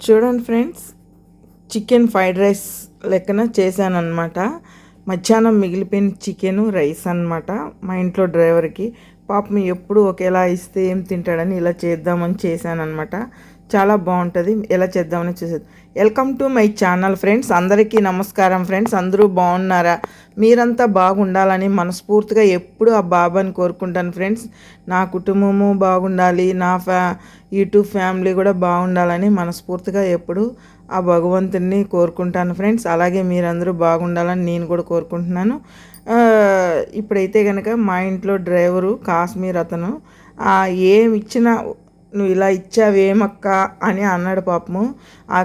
చూడండి friends chicken fried rice లెక్కన చేశానమాట మధ్యాహ్నం మిగిలిపోయిన చికెను రైస్ అనమాట మా ఇంట్లో డ్రైవర్కి పాపం ఎప్పుడు ఒకేలా ఇస్తే ఏం తింటాడని ఇలా చేద్దామని చేశానమాట చాలా బాగుంటుంది ఎలా చేద్దామని చూసేది welcome to my channel friends. అందరికీ నమస్కారం ఫ్రెండ్స్. అందరూ బాగున్నారా? మీరంతా బాగుండాలని మనస్ఫూర్తిగా ఎప్పుడు ఆ బాబాని కోరుకుంటాను ఫ్రెండ్స్. నా కుటుంబము బాగుండాలి. నా ఫ్యా యూట్యూబ్ ఫ్యామిలీ కూడా బాగుండాలని మనస్ఫూర్తిగా ఎప్పుడు ఆ భగవంతుని కోరుకుంటాను ఫ్రెండ్స్. అలాగే మీరందరూ బాగుండాలని నేను కూడా కోరుకుంటున్నాను. ఇప్పుడైతే కనుక మా ఇంట్లో డ్రైవరు కాశ్మీర్ అతను ఏమి ఇచ్చినా నువ్వు ఇలా ఇచ్చావేమక్క? అని అన్నాడు పాపము. ఆ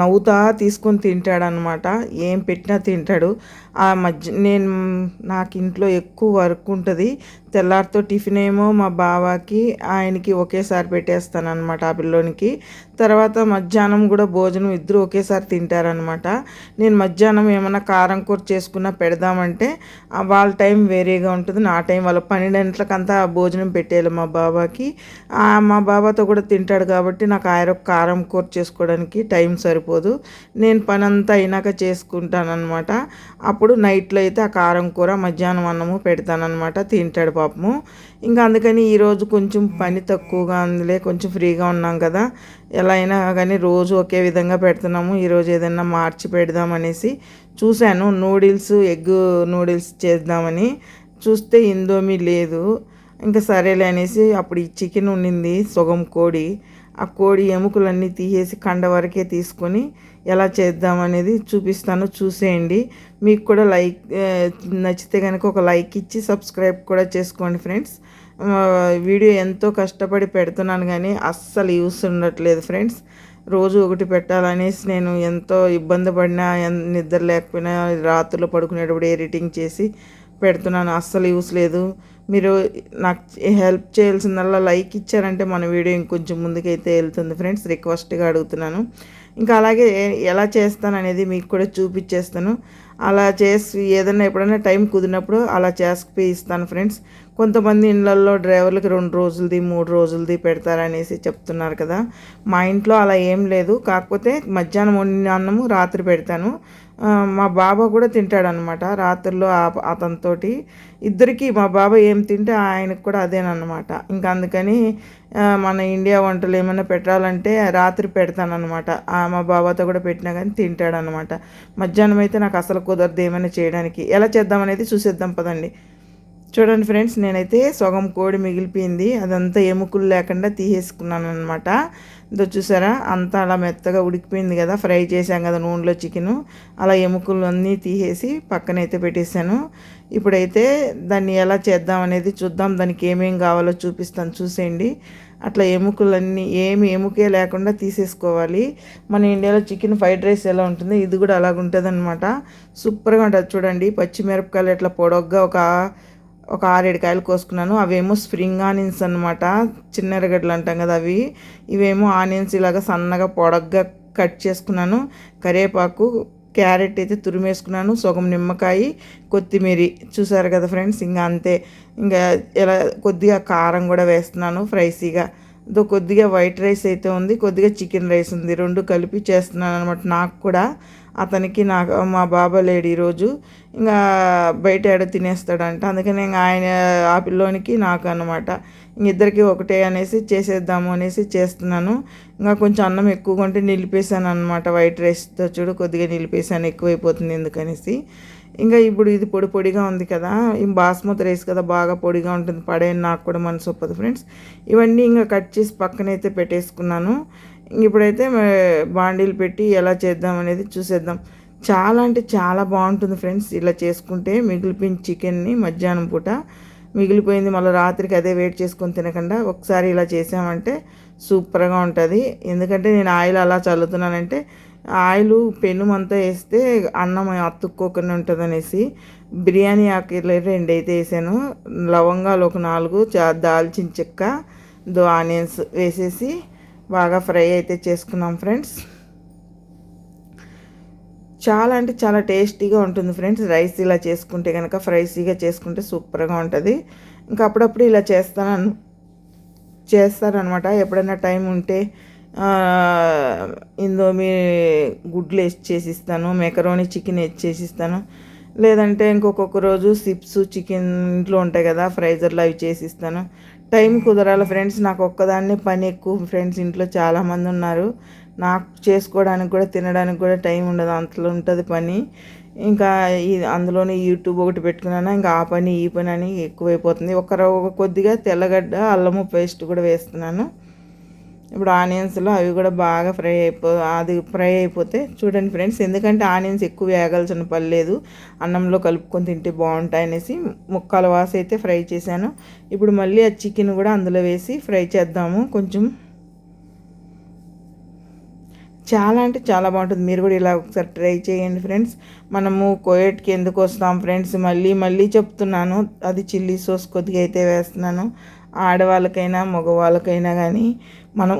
నవ్వుతా తీసుకొని తింటాడనమాట ఏం పెట్టినా తింటాడు. ఆ మధ్య నేను నాకు ఇంట్లో ఎక్కువ వర్క్ ఉంటుంది. తెల్లారితో టిఫిన్ ఏమో మా బావకి ఆయనకి ఒకేసారి పెట్టేస్తానమాట ఆ పిల్లోనికి. తర్వాత మధ్యాహ్నం కూడా భోజనం ఇద్దరు ఒకేసారి తింటారనమాట నేను మధ్యాహ్నం ఏమైనా కారం కూర చేసుకున్నా పెడదామంటే వాళ్ళ టైం వేరేగా ఉంటుంది. నా టైం వాళ్ళ పన్నెండింట్లకంతా భోజనం పెట్టేయాలి మా బాబాకి మా బాబాతో కూడా తింటాడు కాబట్టి నాకు ఆయన కారం కూర చేసుకోవడానికి టైం సరిపోదు. నేను పని అంతా అయినాక చేసుకుంటానమాట అప్పుడు నైట్లో అయితే ఆ కారం కూర మధ్యాహ్నం అన్నము పెడతానమాట తింటాడు పాపము. ఇంకా అందుకని ఈరోజు కొంచెం పని తక్కువగా అందులే కొంచెం ఫ్రీగా ఉన్నాం కదా. ఎలా అయినా కానీ రోజు ఒకే విధంగా పెడుతున్నాము. ఈరోజు ఏదైనా మార్చి పెడదామనేసి చూశాను. నూడిల్స్ ఎగ్ నూడిల్స్ చేద్దామని. చూస్తే ఇందోమీ లేదు. ఇంకా సరేలే అనేసి అప్పుడు ఈ చికెన్ ఉండింది సుగం కోడి. ఆ కోడి ఎముకలన్నీ తీసేసి కండ వరకే తీసుకొని ఎలా చేద్దామనేది చూపిస్తాను. చూసేయండి. మీకు కూడా లైక్ నచ్చితే కనుక ఒక లైక్ ఇచ్చి సబ్స్క్రైబ్ కూడా చేసుకోండి ఫ్రెండ్స్. వీడియో ఎంతో కష్టపడి పెడుతున్నాను కానీ అస్సలు యూస్ ఉండట్లేదు ఫ్రెండ్స్. రోజు ఒకటి పెట్టాలనేసి నేను ఎంతో ఇబ్బంది పడినా నిద్ర లేకపోయినా రాత్రులు పడుకునేటప్పుడు ఎడిటింగ్ చేసి పెడుతున్నాను. అస్సలు యూస్ లేదు. మీరు నాకు హెల్ప్ చేయాల్సిందల్లా లైక్ ఇచ్చారంటే మన వీడియో ఇంకొంచెం ముందుకైతే వెళ్తుంది ఫ్రెండ్స్. రిక్వెస్ట్గా అడుగుతున్నాను. ఇంకా అలాగే ఎలా చేస్తాను అనేది మీకు కూడా చూపించేస్తాను అలా చేసి ఏదైనా ఎప్పుడైనా టైం కుదిరినప్పుడు అలా చేసి ఇస్తాను ఫ్రెండ్స్. కొంతమంది ఇళ్ళల్లో డ్రైవర్లకి రెండు రోజులది మూడు రోజులది పెడతారనేసి చెప్తున్నారు కదా. మా ఇంట్లో అలా ఏం లేదు. కాకపోతే మధ్యాహ్నం వండిన అన్నము రాత్రి పెడతాను. మా బాబా కూడా తింటాడనమాట రాత్రిలో అతనితోటి. ఇద్దరికి మా బాబా ఏం తింటే ఆయనకు కూడా అదేనమాట ఇంకా అందుకని మన ఇండియా వంటలు ఏమైనా పెట్టాలంటే రాత్రి పెడతానమాట మా బాబాతో కూడా పెట్టినా కానీ తింటాడనమాట మధ్యాహ్నం అయితే నాకు అసలు కుదరదు ఏమైనా చేయడానికి. ఎలా చేద్దామనేది చూసేద్దాం పదండి. చూడండి ఫ్రెండ్స్ నేనైతే సగం కోడి మిగిలిపోయింది. అదంతా ఎముకలు లేకుండా తీసేసుకున్నాను అనమాట ఇదో చూసారా అంతా అలా మెత్తగా ఉడికిపోయింది కదా. ఫ్రై చేశాం కదా నూనెలో చికెను. అలా ఎముకలు అన్నీ తీసేసి పక్కనైతే పెట్టేశాను. ఇప్పుడైతే దాన్ని ఎలా చేద్దాం అనేది చూద్దాం. దానికి ఏమేం కావాలో చూపిస్తాను. చూసేయండి. అట్లా ఎముకలన్నీ ఏమి ఎముకే లేకుండా తీసేసుకోవాలి. మన ఇండియాలో చికెన్ ఫ్రైడ్ రైస్ ఎలా ఉంటుందో ఇది కూడా అలాగ ఉంటుంది అనమాట సూపర్గా ఉంటుంది. చూడండి పచ్చిమిరపకాయలు ఇట్లా పొడగ్గా ఒక ఒక ఆరేడు కాయలు కోసుకున్నాను. అవేమో స్ప్రింగ్ ఆనియన్స్ అనమాట చిన్న ఎరగడ్డలు అంటాం కదా అవి. ఇవేమో ఆనియన్స్ ఇలాగ సన్నగా పొడగ్గా కట్ చేసుకున్నాను. కరివేపాకు క్యారెట్ అయితే తురిమేసుకున్నాను. సగం నిమ్మకాయ కొత్తిమీర. చూసారు కదా ఫ్రెండ్స్? ఇంకా అంతే. ఇంకా ఇలా కొద్దిగా కారం కూడా వేస్తున్నాను ఫ్రైసీగా. దో కొద్దిగా వైట్ రైస్ అయితే ఉంది. కొద్దిగా చికెన్ రైస్ ఉంది. రెండు కలిపి చేస్తున్నాను అనమాట నాకు కూడా. అతనికి నాకు మా బాబా లేడు ఈరోజు. ఇంకా బయట ఏడ తినేస్తాడంట. అందుకని ఇంకా ఆయన ఆ పిల్లోనికి నాకు అనమాట ఇద్దరికి ఒకటే అనేసి చేసేద్దాము అనేసి చేస్తున్నాను. ఇంకా కొంచెం అన్నం ఎక్కువగా ఉంటే నిలిపేశాను అనమాట వైట్ రైస్తో చూడు కొద్దిగా నిలిపేశాను ఎక్కువైపోతుంది ఎందుకనేసి. ఇంకా ఇప్పుడు ఇది పొడి పొడిగా ఉంది కదా. బాస్మతి రైస్ కదా బాగా పొడిగా ఉంటుంది. పడే నాకు కూడా మనసు ఒప్పదు ఫ్రెండ్స్. ఇవన్నీ ఇంకా కట్ చేసి పక్కనైతే పెట్టేసుకున్నాను. ఇప్పుడైతే బాండీలు పెట్టి ఎలా చేద్దాం అనేది చూసేద్దాం. చాలా అంటే చాలా బాగుంటుంది ఫ్రెండ్స్ ఇలా చేసుకుంటే మిగిలిపోయిన చికెన్ని మధ్యాహ్నం పూట మిగిలిపోయింది మళ్ళీ రాత్రికి అదే వెయిట్ చేసుకొని తినకుండా ఒకసారి ఇలా చేసామంటే సూపర్గా ఉంటుంది. ఎందుకంటే నేను ఆయిల్ అలా చల్లుతున్నానంటే ఆయిల్ పెనుమంతా వేస్తే అన్నం అతుక్కోకుండా ఉంటుంది అనేసి బిర్యానీ ఆకులు రెండు అయితే వేసాను. లవంగాలు ఒక నాలుగు దాల్చిన చెక్క దో ఆనియన్స్ వేసేసి బాగా ఫ్రై అయితే చేసుకున్నాం ఫ్రెండ్స్. చాలా అంటే చాలా టేస్టీగా ఉంటుంది ఫ్రెండ్స్. రైస్ ఇలా చేసుకుంటే కనుక ఫ్రైసీగా చేసుకుంటే సూపర్గా ఉంటుంది. ఇంకా అప్పుడప్పుడు ఇలా చేస్తాను చేస్తారనమాట. ఎప్పుడైనా టైం ఉంటే ఇందో మీ గుడ్లు వేసి చేసిస్తాను మెకరోని చికెన్ వేసి చేసిస్తాను. లేదంటే ఇంకొకొక రోజు సిప్స్ చికెన్ ఇంట్లో ఉంటాయి కదా ఫ్రైజర్లో అవి చేసి ఇస్తాను టైం కుదరాలి ఫ్రెండ్స్ నాకు ఒక్కదాన్ని పని ఎక్కువ. ఫ్రెండ్స్ ఇంట్లో చాలామంది ఉన్నారు. నాకు చేసుకోవడానికి కూడా తినడానికి కూడా టైం ఉండదు. అంతలో ఉంటుంది పని. ఇంకా ఈ అందులోనే యూట్యూబ్ ఒకటి పెట్టుకున్నాను ఇంకా ఆ పని ఈ పని అని ఎక్కువైపోతుంది. ఒక కొద్దిగా తెల్లగడ్డ అల్లము పేస్ట్ కూడా వేస్తున్నాను. ఇప్పుడు ఆనియన్స్లో అవి కూడా బాగా ఫ్రై అయిపో అది ఫ్రై అయిపోతే చూడండి ఫ్రెండ్స్ ఎందుకంటే ఆనియన్స్ ఎక్కువ వేగాల్సిన పని లేదు. అన్నంలో కలుపుకొని తింటే బాగుంటాయి అనేసి ముక్కల వాస అయితే ఫ్రై చేశాను. ఇప్పుడు మళ్ళీ ఆ చికెన్ కూడా అందులో వేసి ఫ్రై చేద్దాము. కొంచెం చాలా అంటే చాలా బాగుంటుంది. మీరు కూడా ఇలా ఒకసారి ట్రై చేయండి ఫ్రెండ్స్. మనము కోయట్కి ఎందుకు వస్తాం ఫ్రెండ్స్? మళ్ళీ మళ్ళీ చెప్తున్నాను. అది చిల్లీ సాస్ కొద్దిగా అయితే వేస్తున్నాను. ఆడవాళ్ళకైనా మగవాళ్ళకైనా కానీ మనం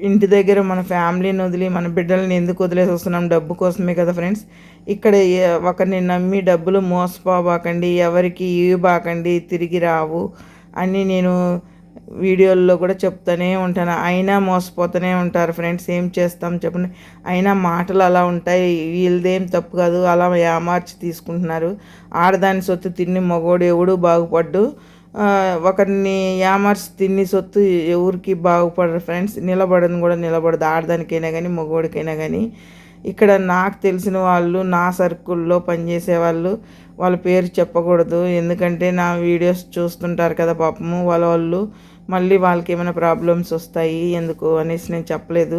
ఇంటి దగ్గర మన ఫ్యామిలీని వదిలి మన బిడ్డల్ని ఎందుకు వదిలేసి వస్తున్నాం? డబ్బు కోసమే కదా ఫ్రెండ్స్. ఇక్కడ ఒకరిని నమ్మి డబ్బులు మోసపోబాకండి ఎవరికి ఇవ్వబాకండి తిరిగి రావు అని నేను వీడియోల్లో కూడా చెప్తూనే ఉంటాను. అయినా మోసపోతూనే ఉంటారు ఫ్రెండ్స్. ఏం చేస్తాం చెప్పండి. అయినా మాటలు అలా ఉంటాయి. వీళ్ళదేం తప్పు కాదు. అలా ఏమార్చి తీసుకుంటున్నారు. ఆడదాని సొత్తు తిని మగోడు ఎవడు బాగుపడ్డు. ఒకరిని యామర్స్ తిని సొత్తు ఎవరికి బాగుపడరు ఫ్రెండ్స్. నిలబడని కూడా నిలబడదు. ఆడదానికైనా కానీ మగవాడికైనా కానీ ఇక్కడ నాకు తెలిసిన వాళ్ళు నా సర్కుల్లో పనిచేసే వాళ్ళు వాళ్ళ పేరు చెప్పకూడదు. ఎందుకంటే నా వీడియోస్ చూస్తుంటారు కదా పాపము. వాళ్ళ వాళ్ళు మళ్ళీ వాళ్ళకి ఏమైనా ప్రాబ్లమ్స్ వస్తాయి ఎందుకు అనేసి నేను చెప్పలేదు.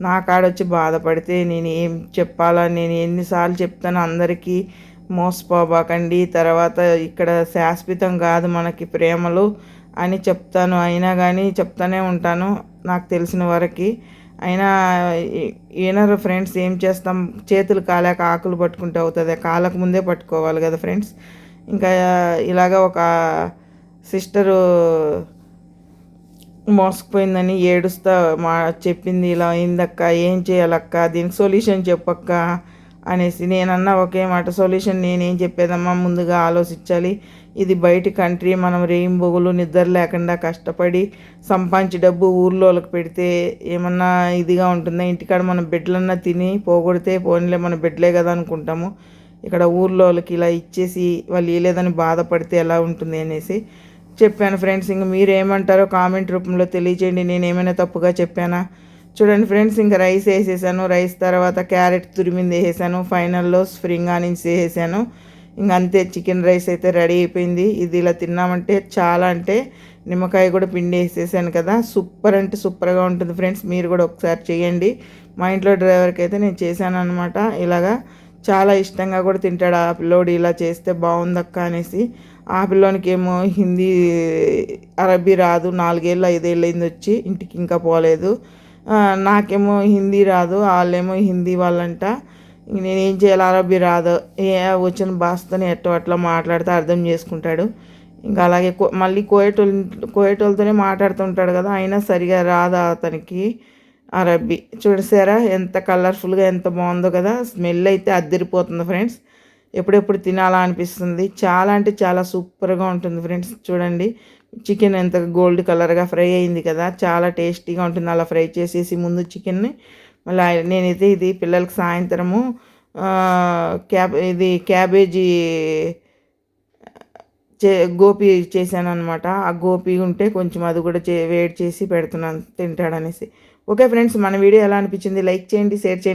నా కాడొచ్చి బాధపడితే నేను ఏం చెప్పాలా? నేను ఎన్నిసార్లు చెప్తాను అందరికీ. మోసపోబాకండి తర్వాత ఇక్కడ శాశ్వతం కాదు మనకి ప్రేమలు అని చెప్తాను. అయినా కానీ చెప్తానే ఉంటాను నాకు తెలిసిన వరకు. అయినా ఈనరు ఫ్రెండ్స్ ఏం చేస్తాం? చేతులు కాలేక ఆకులు పట్టుకుంటే అవుతుంది. కాలకు ముందే పట్టుకోవాలి కదా ఫ్రెండ్స్? ఇంకా ఇలాగ ఒక సిస్టరు మోసపోయిందని ఏడుస్తా మా చెప్పింది ఇలా అయిందక్క ఏం చేయాలక్క? దీనికి సొల్యూషన్ చెప్పక్క? అనేసి నేనన్నా ఒకే మాట సొల్యూషన్ నేనేం చెప్పేదమ్మా ముందుగా ఆలోచించాలి. ఇది బయటి కంట్రీ మనం రెయింబోగులు నిద్ర లేకుండా కష్టపడి సంపాదించి డబ్బు ఊర్లోకి పెడితే ఏమన్నా ఇదిగా ఉంటుందా? ఇంటికాడ మన బిడ్డలన్నా తిని పోగొడితే పోనీలే మన బిడ్డలే కదా అనుకుంటాము. ఇక్కడ ఊర్లోకి ఇలా ఇచ్చేసి వాళ్ళు ఇవ్వలేదని బాధపడితే ఎలా ఉంటుంది అనేసి చెప్పాను ఫ్రెండ్స్. ఇంక మీరు ఏమంటారో కామెంట్ రూపంలో తెలియచేయండి. నేను ఏమైనా తప్పుగా చెప్పానా? చూడండి ఫ్రెండ్స్ ఇంకా రైస్ వేసేసాను. రైస్ తర్వాత క్యారెట్ తురిమింది వేసేసాను. ఫైనల్లో స్ప్రింగ్ ఆనియన్స్ వేసేసాను. ఇంక అంతే చికెన్ రైస్ అయితే రెడీ అయిపోయింది. ఇది ఇలా తిన్నామంటే చాలా అంటే నిమ్మకాయ కూడా పిండి వేసేసాను కదా. సూపర్ అంటే సూపర్గా ఉంటుంది ఫ్రెండ్స్. మీరు కూడా ఒకసారి చేయండి. మా ఇంట్లో డ్రైవర్కి అయితే నేను చేశాను అనమాట ఇలాగా చాలా ఇష్టంగా కూడా తింటాడు ఆ పిల్లోడు. ఇలా చేస్తే బాగుందక్క అనేసి. ఆ పిల్లోనికి ఏమో హిందీ అరబీ రాదు. నాలుగేళ్ళు ఐదేళ్ళు అయింది వచ్చి ఇంటికి ఇంకా పోలేదు. నాకేమో హిందీ రాదు వాళ్ళేమో హిందీ వాళ్ళంట. నేను ఏం చేయాలి అరబీ రాదు. ఏ వచ్చిన భాషతోనే ఎట్టో అట్లా మాట్లాడితే అర్థం చేసుకుంటాడు. ఇంకా అలాగే మళ్ళీ కోయటోల్ కోయటోళ్ళతోనే మాట్లాడుతుంటాడు కదా అయినా సరిగా రాదా అతనికి అరబీ చూసారా ఎంత కలర్ఫుల్గా ఎంత బాగుందో కదా స్మెల్ అయితే అద్దరిపోతుంది ఫ్రెండ్స్. ఎప్పుడెప్పుడు తినాలా అనిపిస్తుంది. చాలా అంటే చాలా సూపర్గా ఉంటుంది ఫ్రెండ్స్ చూడండి. చికెన్ ఎంత గోల్డ్ కలర్గా ఫ్రై అయింది కదా చాలా టేస్టీగా ఉంటుంది. అలా ఫ్రై చేసేసి ముందు చికెన్ని మళ్ళీ నేనైతే ఇది పిల్లలకి సాయంత్రము క్యాబ్ ఇది క్యాబేజీ చే గోపి చేశాను అనమాట ఆ గోపి ఉంటే కొంచెం అది కూడా చే వేడి చేసి పెడుతున్నాను తింటాడనేసి. ఓకే ఫ్రెండ్స్ మన వీడియో ఎలా అనిపించింది? లైక్ చేయండి షేర్ చేయండి.